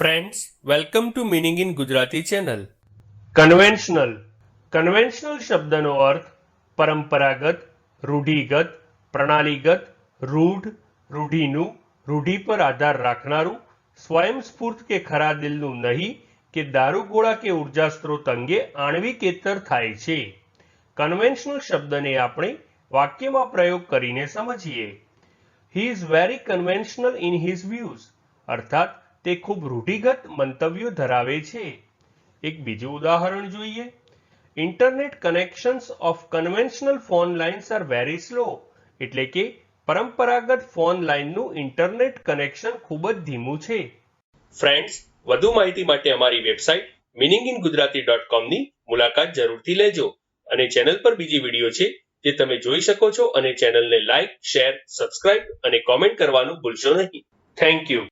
Friends welcome to meaning in Gujarati channel conventional conventional શબ્દનો અર્થ પરંપરાગત રૂઢિગત પ્રણાલીગત રૂઢ રૂઢિનું રૂઢિ પર આધાર રાખનારું સ્વયંસ્ફૂર્ત કે ખરા દિલનું નહીં કે દારૂગોળા કે ઊર્જા સ્ત્રોત અંગે આણ્વિકેતર થાય છે કન્વેન્શનલ શબ્દને આપણે વાક્યમાં પ્રયોગ કરીને સમજીએ he is very conventional in his views અર્થાત તે ખૂબ રૂઢિગત મંતવ્યો ધરાવે છે. એક બીજું ઉદાહરણ જોઈએ. Internet connections of conventional phone lines are very slow, એટલે કે પરંપરાગત ફોન લાઇનનું ઇન્ટરનેટ કનેક્શન ખૂબ જ ધીમું છે. ફ્રેન્ડ્સ, વધુ માહિતી માટે અમારી website meaning in Gujarati dot કોમની મુલાકાત જરૂરથી લેજો અને ચેનલ પર બીજી વીડિયો છે જે તમે જોઈ શકો છો અને ચેનલને લાઇક, શેર, સબસ્ક્રાઇબ અને કોમેન્ટ કરવાનું ભૂલશો નહીં. Thank you.